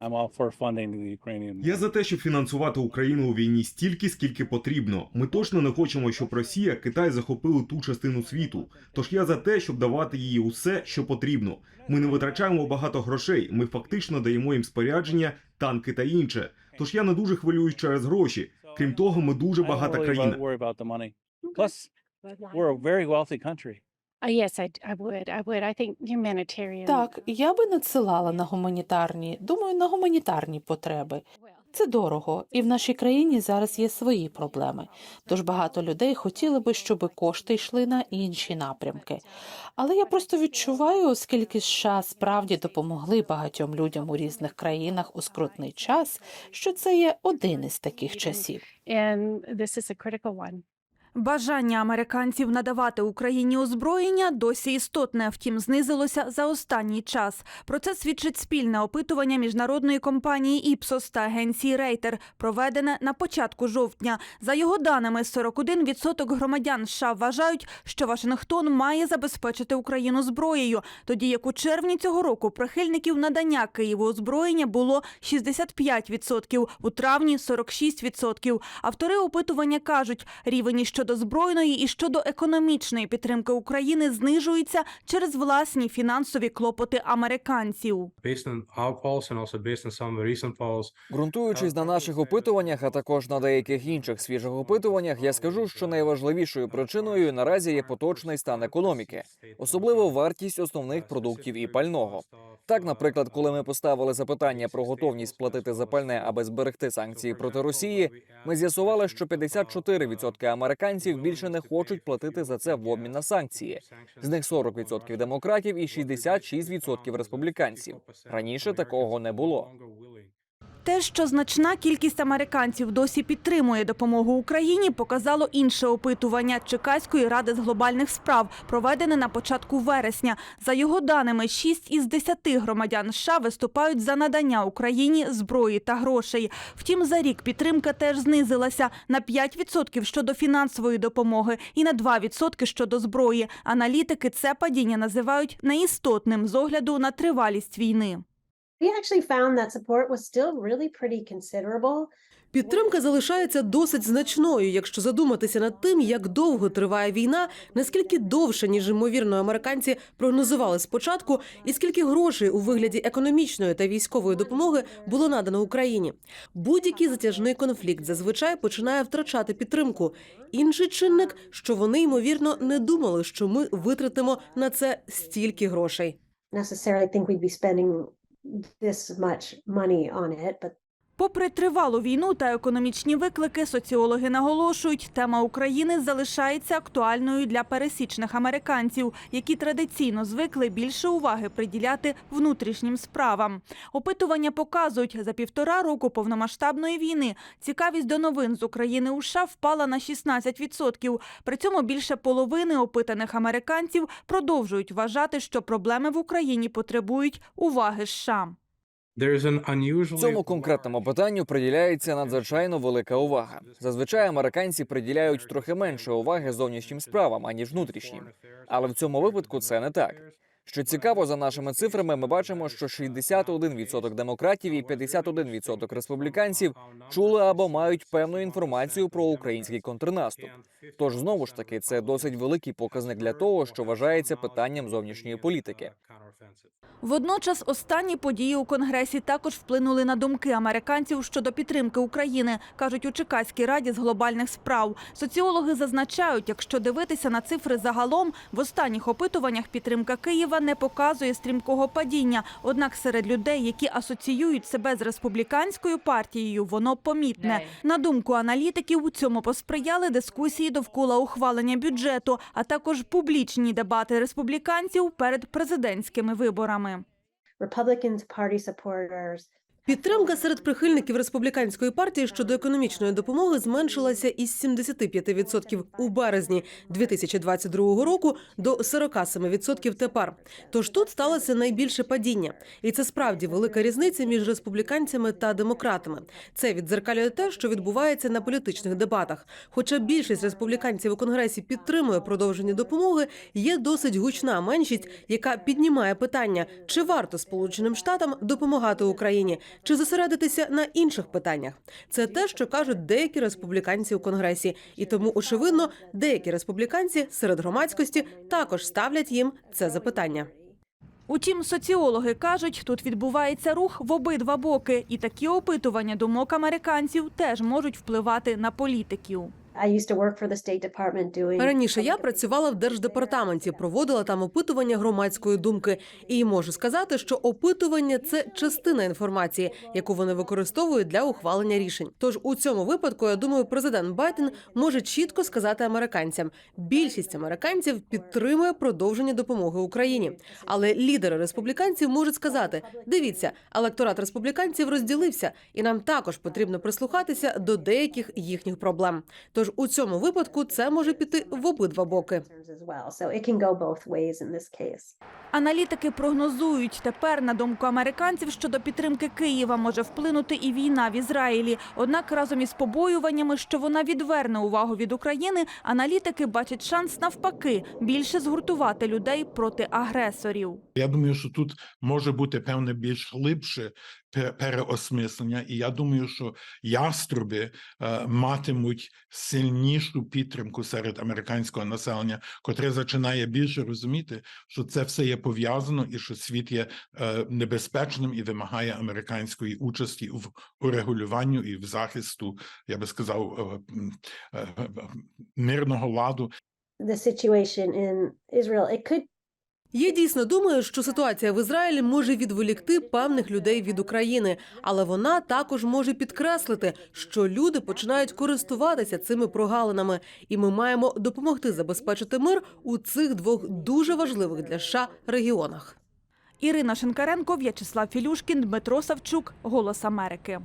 I'm all for funding the Ukrainian. Я за те, щоб фінансувати Україну у війні стільки, скільки потрібно. Ми точно не хочемо, щоб Росія, Китай захопили ту частину світу. Тож я за те, щоб давати їй усе, що потрібно. Ми не витрачаємо багато грошей. Ми фактично даємо їм спорядження, танки та інше. Тож я не дуже хвилююсь через гроші. Крім того, ми дуже багата країна. We're a very wealthy country. Uh, yes, I, I would. I would. I think humanitarian. Так, я би надсилала на гуманітарні, думаю, на гуманітарні потреби. Це дорого, і в нашій країні зараз є свої проблеми. Тож багато людей хотіли би, щоб кошти йшли на інші напрямки. Але я просто відчуваю, оскільки США справді допомогли багатьом людям у різних країнах у скрутний час, що це є один із таких часів. And this is a critical one. Бажання американців надавати Україні озброєння досі істотне, втім знизилося за останній час. Про це свідчить спільне опитування міжнародної компанії Ipsos та агенції Рейтер, проведене на початку жовтня. За його даними, 41% громадян США вважають, що Вашингтон має забезпечити Україну зброєю, тоді як у червні цього року прихильників надання Києву озброєння було 65%, у травні 46%. Автори опитування кажуть, рівень і щодо збройної і щодо економічної підтримки України знижується через власні фінансові клопоти американців. Ґрунтуючись на наших опитуваннях, а також на деяких інших свіжих опитуваннях, я скажу, що найважливішою причиною наразі є поточний стан економіки, особливо вартість основних продуктів і пального. Так, наприклад, коли ми поставили запитання про готовність платити за пальне, аби зберегти санкції проти Росії, ми з'ясували, що 54% американців більше не хочуть платити за це в обмін на санкції. З них 40% демократів і 66% республіканців. Раніше такого не було. Те, що значна кількість американців досі підтримує допомогу Україні, показало інше опитування Чекаської ради з глобальних справ, проведене на початку вересня. За його даними, 6 із 10 громадян США виступають за надання Україні зброї та грошей. Втім, за рік підтримка теж знизилася на 5% щодо фінансової допомоги і на 2% щодо зброї. Аналітики це падіння називають неістотним з огляду на тривалість війни. We actually found that support was still really pretty considerable. Підтримка залишається досить значною, якщо задуматися над тим, як довго триває війна, наскільки довше, ніж ймовірно американці прогнозували спочатку, і скільки грошей у вигляді економічної та військової допомоги було надано Україні. Будь-який затяжний конфлікт зазвичай починає втрачати підтримку. Інший чинник, що вони ймовірно не думали, що ми витратимо на це стільки грошей. Necessarily think we'd be spending this much money on it, but Попри тривалу війну та економічні виклики, соціологи наголошують, тема України залишається актуальною для пересічних американців, які традиційно звикли більше уваги приділяти внутрішнім справам. Опитування показують, за півтора року повномасштабної війни цікавість до новин з України у США впала на 16%. При цьому більше половини опитаних американців продовжують вважати, що проблеми в Україні потребують уваги США. Цьому конкретному питанню приділяється надзвичайно велика увага. Зазвичай американці приділяють трохи менше уваги зовнішнім справам аніж внутрішнім. Але в цьому випадку це не так. Що цікаво, за нашими цифрами, ми бачимо, що 61% демократів і 51% республіканців чули або мають певну інформацію про український контрнаступ. Тож знову ж таки, це досить великий показник для того, що вважається питанням зовнішньої політики. Водночас останні події у Конгресі також вплинули на думки американців щодо підтримки України, кажуть у Чекаській раді з глобальних справ. Соціологи зазначають, якщо дивитися на цифри загалом, в останніх опитуваннях підтримка Києва не показує стрімкого падіння. Однак серед людей, які асоціюють себе з республіканською партією, воно помітне. На думку аналітиків, у цьому посприяли дискусії довкола ухвалення бюджету, а також публічні дебати республіканців перед президентськими виборами. Підтримка серед прихильників республіканської партії щодо економічної допомоги зменшилася із 75% у березні 2022 року до 47% тепер. Тож тут сталося найбільше падіння, і це справді велика різниця між республіканцями та демократами. Це віддзеркалює те, що відбувається на політичних дебатах. Хоча більшість республіканців у конгресі підтримує продовження допомоги, є досить гучна меншість, яка піднімає питання, чи варто Сполученим Штатам допомагати Україні. Чи зосередитися на інших питаннях. Це те, що кажуть деякі республіканці у конгресі, і тому очевидно, деякі республіканці серед громадськості також ставлять їм це запитання. Утім, соціологи кажуть, тут відбувається рух в обидва боки, і такі опитування думок американців теж можуть впливати на політиків. Раніше я працювала в держдепартаменті, проводила там опитування громадської думки, і можу сказати, що опитування це частина інформації, яку вони використовують для ухвалення рішень. Тож у цьому випадку я думаю, президент Байден може чітко сказати американцям: більшість американців підтримує продовження допомоги Україні. Але лідери республіканців можуть сказати: дивіться, електорат республіканців розділився, і нам також потрібно прислухатися до деяких їхніх проблем. Тож у цьому випадку це може піти в обидва боки. Аналітики прогнозують тепер, на думку американців, що до підтримки Києва може вплинути і війна в Ізраїлі. Однак разом із побоюваннями, що вона відверне увагу від України, аналітики бачать шанс навпаки більше згуртувати людей проти агресорів. Я думаю, що тут може бути певне більш глибше переосмислення, і я думаю, що яструби е, матимуть сильнішу підтримку серед американського населення, котре починає більше розуміти, що це все є пов'язано, і що світ є е, небезпечним і вимагає американської участі в урегулюванню і в захисту, я би сказав, е, е, мирного ладу. The situation in Israel, it could Я дійсно думаю, що ситуація в Ізраїлі може відволікти певних людей від України, але вона також може підкреслити, що люди починають користуватися цими прогалинами, і ми маємо допомогти забезпечити мир у цих двох дуже важливих для США регіонах. Ірина Шинкаренко, В'ячеслав Філюшкін, Дмитро Савчук, Голос Америки.